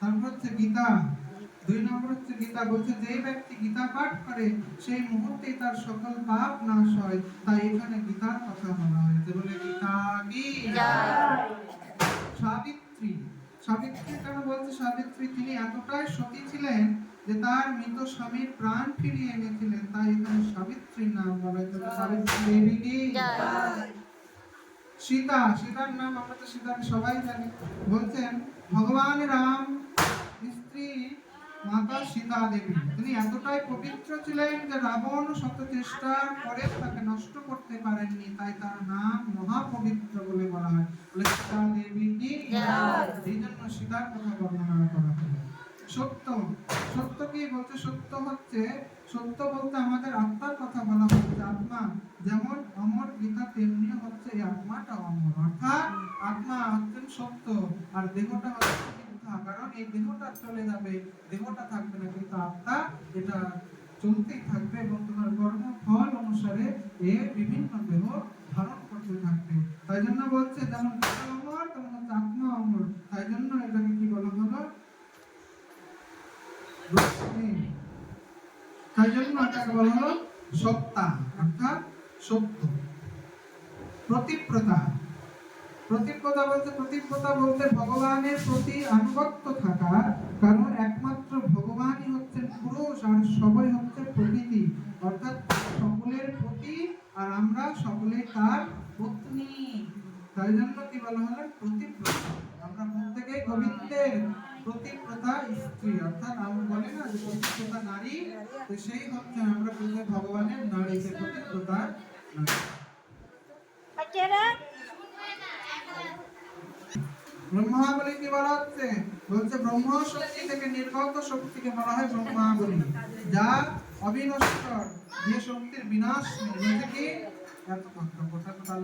তারপর হচ্ছে গীতা। দুই নম্বর হচ্ছে গীতা বলছে যেই ব্যক্তি গীতা পাঠ করে সেই মুহূর্তেই তার সকল পাপ নাশ হয়। তাই এখানে গীতার কথা বলা হয়েছে। বলে গীতা কি? সাবিত্রী। সাবিত্রী কেন বলছে? সাবিত্রী তিনি এতটাই সতী ছিলেন যে তার মৃত স্বামীর প্রাণ ফিরিয়ে এনেছিলেন। তাই এখানে সাবিত্রীর নাম বলা হয়েছে। সাবিত্রী দেবী কি? সীতা। সীতার নাম আমরা তো সীতাকে সবাই জানি। বলছেন ভগবান রাম স্ত্রী মাতা সীতা দেবী। তিনি এতটাই পবিত্র ছিলেন যে রাবণ শত চেষ্টার পরে তাকে নষ্ট করতে পারেননি তাই তার নাম মহাপবিত্র বলে বলা হয়। বলে সীতা দেবী কি? এই জন্য সীতার কথা বর্ণনা করা হলো। সত্য সত্য কি? বলতে সত্য হচ্ছে সত্য বলতে আমাদের আত্মার কথা বলা হচ্ছে আত্মা। যেমন অমর গীতা তেমনি হচ্ছে এই আত্মাটা অমর। অর্থাৎ আত্মা হচ্ছেন সত্য আর দেহটা হচ্ছে মিথ্যা, কারণ এই দেহটা চলে যাবে, দেহটা থাকবে না, কিন্তু আত্মা এটা চলতেই থাকবে এবং তোমার কর্ম ফল অনুসারে এ বিভিন্ন দেহ ধারণ করতে থাকবে। তাই জন্য বলছে, যেমন অমর, তেমন হচ্ছে আত্মা অমর। তাই জন্য এটাকে কি বলা হলো? তাই জন্য এটাকে বলা হলো সত্তা অর্থাৎ সত্য প্রতিপ্রতা। প্রতিপ্রতা বলতে প্রতিপ্রতা বলতে ভগবানের প্রতি আনুগত্য থাকা কারণ একমাত্র ভগবানই হচ্ছেন পুরুষ আর সবাই হচ্ছে প্রকৃতি। অর্থাৎ সকলের প্রতি আর আমরা সকলে তার পত্নী। তাই জন্য কি বলা হলো? প্রতিপ্রতা আমরা প্রত্যেকে গোবিন্দের প্রতিপ্রতা স্ত্রী। অর্থাৎ আমরা বলি না যে প্রতিপ্রতা নারী, তো সেই হচ্ছে আমরা বলতে ভগবানের নারী যে প্রতিপ্রতা নারী। ব্রহ্মাবলী কি বলা হচ্ছে বলছে ব্রহ্ম শক্তি থেকে নির্গত শক্তিকে বলা হয় ব্রহ্মাবলী যা অবিনশ্বর যে শক্তির বিনাশ নেই বলছে কি? এত কষ্ট কোথা কোথা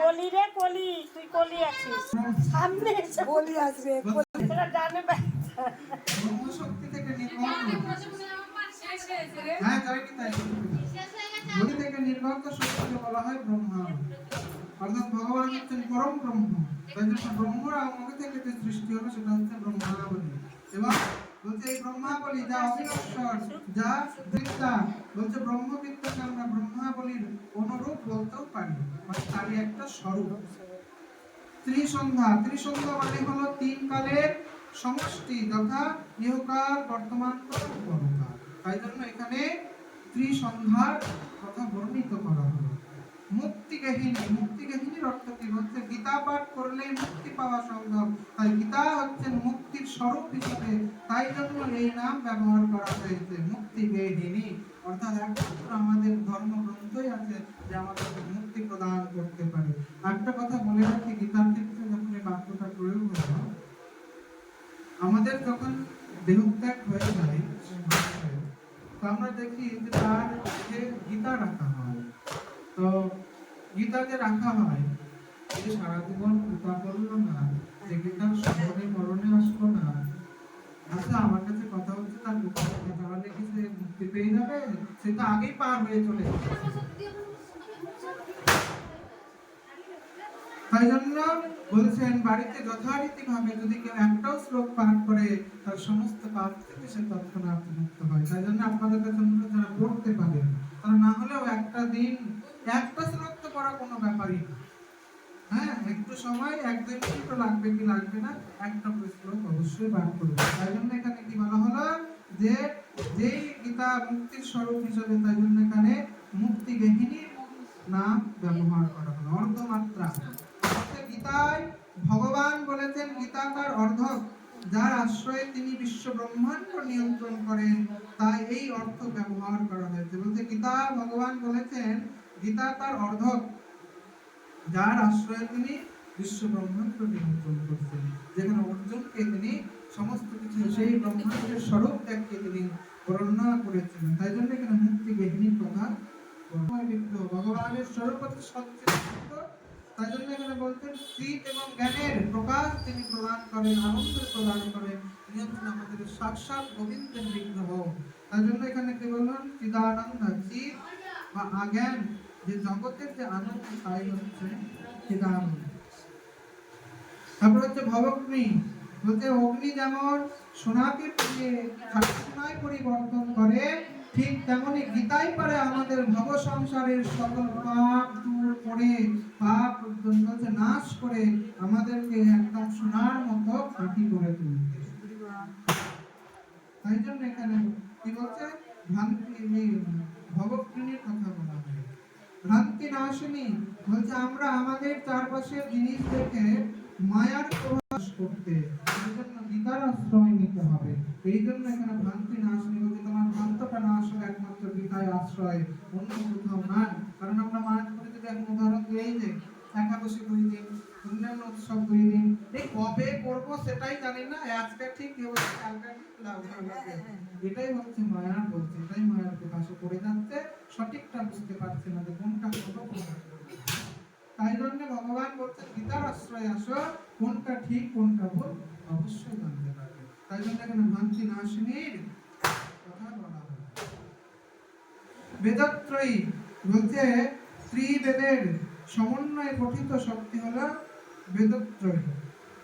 কলি রে কলি তুই কলি আছিস। সামনে এসে। আসবে তোরা ডানে ব্রহ্ম শক্তি থেকে নির্গত। হ্যাঁ তাই কি তাই। থেকে নির্গত শক্তিকে বলা হয় ব্রহ্মা অর্থাৎ ভগবান হচ্ছেন পরম ব্রহ্ম। তাই জন্য ব্রহ্মরা আমাকে থেকে যে সৃষ্টি হলো সেটা হচ্ছে ব্রহ্মাবলী। এবং বলছে এই ব্রহ্মাবলী যা অবিনশ্বর যা বিদ্যা বলছে ব্রহ্মবিদ্যাকে আমরা ব্রহ্মাবলীর অনুরূপ বলতেও পারি। মানে তারই একটা স্বরূপ। ত্রিসন্ধ্যা ত্রিসন্ধ্যা মানে হলো তিন কালের সমষ্টি যথা ইহকাল বর্তমান কাল, পরকাল। তাই জন্য এখানে ত্রিসন্ধ্যার কথা বর্ণিত করা হলো মুক্তি কাহিনী মুক্তি কাহিনীর অর্থ কি হচ্ছে গীতা পাঠ করলে মুক্তি পাওয়া সম্ভব। তাই গীতা হচ্ছে মুক্তির স্বরূপ হিসেবে তাই জন্য এই নাম ব্যবহার করা হয়েছে মুক্তি গেহিনী অর্থাৎ একমাত্র আমাদের ধর্মগ্রন্থই আছে যে আমাদেরকে মুক্তি প্রদান করতে পারে। একটা কথা বলে রাখি, গীতার ক্ষেত্রে যখন এই বাক্যটা প্রয়োগ হলো, আমাদের যখন দেহত্যাগ হয়ে যায়, তো আমরা দেখি যে তার যে গীতা রাখা হয়, তো গীতা যে রাখা হয়। যে সারা জীবন কৃপা করল না যে গীতার স্মরণে মরণে আসলো না। আচ্ছা আমার কাছে কথা হচ্ছে তার করবে, তাহলে কি সে মুক্তি পেয়ে যাবে? সে তো আগেই পার হয়ে চলে তাই জন্য বলছেন বাড়িতে যথারীতি ভাবে যদি কেউ একটাও শ্লোক পাঠ করে তার সমস্ত পাপ থেকে সে তৎক্ষণাৎ মুক্ত হয়। তাই জন্য আপনাদের কাছে অনুরোধ যারা পড়তে তারা না হলেও একটা দিন একটা পড়া কোনো ব্যাপারই না। হ্যাঁ একটু সময়, এক দুই মিনিট লাগবে কি লাগবে না, একটা করে শ্লোক অবশ্যই পাঠ করবে তাই জন্য এখানে কি বলা হলো যে, যেই গীতা মুক্তির স্বরূপ হিসেবে তাই জন্য এখানে মুক্তি গেহিনীর নাম ব্যবহার করা হলো, অর্ধমাত্রা। গীতায় ভগবান বলেছেন, গীতা তার অর্ধক যার আশ্রয়ে তিনি বিশ্ব ব্রহ্মাণ্ড নিয়ন্ত্রণ করেন, তাই এই অর্থ ব্যবহার করা হয়েছে। বলতে গীতা ভগবান বলেছেন গীতা তার অর্ধক যার আশ্রয়ে তিনি বিশ্ব ব্রহ্মাণ্ড নিয়ন্ত্রণ করছেন। যেখানে অর্জুনকে তিনি সমস্ত কিছু, সেই ব্রহ্মাণ্ডের স্বরূপ ত্যাগকে তিনি বর্ণনা করেছেন। তাই জন্য এখানে মুক্তি কথা সময় ভগবানের স্বরূপ তাই জন্য এখানে শীত এবং জ্ঞানের প্রকাশ তিনি প্রদান করেন, আনন্দ প্রদান করেন হচ্ছেন আমাদের সাক্ষাৎ গোবিন্দের তাই জন্য এখানে কি চিদানন্দ বা আজ্ঞান যে জগতের যে আনন্দ তাই হচ্ছে তারপর হচ্ছে ভবগ্নি। অগ্নি যেমন সোনাকে সোনায় পরিবর্তন করে, ঠিক তেমনি গীতাই পারে আমাদের ভব সংসারের সকল পাপ দূর করে, পাপ বলতে নাশ করে, আমাদেরকে একদম সোনার মতো খাঁটি করে তুলতে তাই জন্য এখানে কি বলছে? ভ্রান্তি এই ভবগ্নির কথা বলা হয় ভ্রান্তি নাশিনী বলছে আমরা আমাদের চারপাশের জিনিস দেখে মায়ার প্রভাস করতে এই জন্য গীতার আশ্রয় নিতে হবে। এই জন্য এখানে ভ্রান্তি নাশিনী বলছে তোমার ভ্রান্তটা নাশ হবে একমাত্র গীতায় আশ্রয় অন্য কোথাও না কারণ আমরা মায়ের করে যদি এখন উদাহরণ দিয়েই যে একাদশী দুই দিন অন্যান্য উৎসব দুই দিন এই কবে করব সেটাই জানি না আজকে ঠিক কালকে ঠিক লাভ হবে এটাই হচ্ছে মায়ার বলছে এটাই মায়ার প্রকাশে করে যাচ্ছে সঠিকটা বুঝতে পারছে না যে কোনটা করব কোনটা তাই জন্য ভগবান বলছেন গীতার আশ্রয় আসো, কোনটা ঠিক, কোনটা ভুল, অবশ্যই জানতে পারবে। তাই জন্য এখানে ভ্রান্তি নাশিনীর কথা বলা হয় বেদত্রয়ী বলছে, ত্রিবেদের সমন্বয়ে গঠিত শক্তি হলো বেদত্রয়ী।